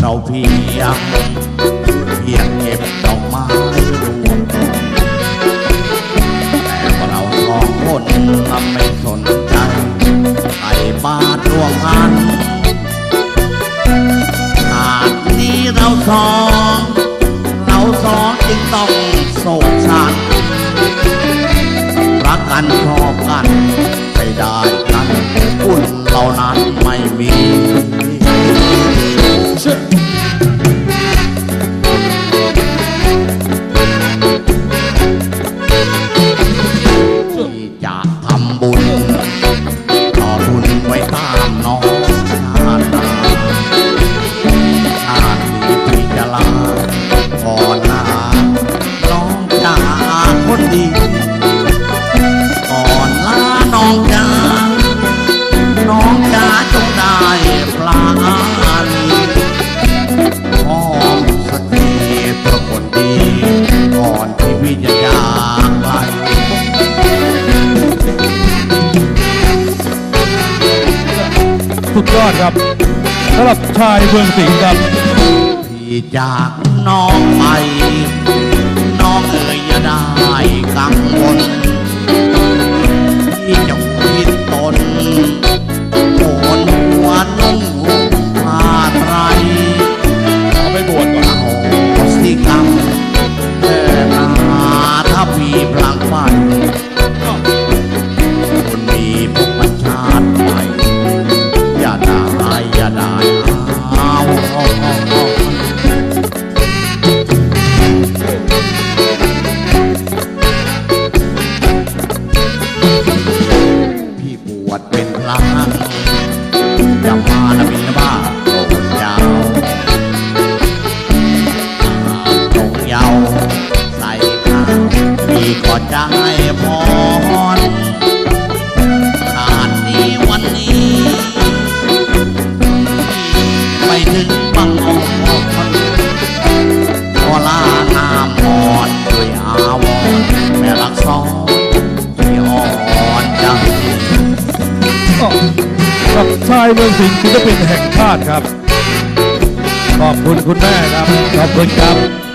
เราเพียงเพียงเก็บดอกไม้รวมต้นแต่ว่าเราสองคนทำไม่สนใจไอ้บาทรวมพันหากนี้เราสองเราสองจึงต้องโศกสันรักกันชอบกัน สุดยอดครับสำหรับชายเมืองสิงห์ครับ ที่จากน้องไป จ กับชายเมืองสิงห์ศิลปินแห่งชาติครับ ขอบคุณคุณแม่ครับ ขอบคุณครับ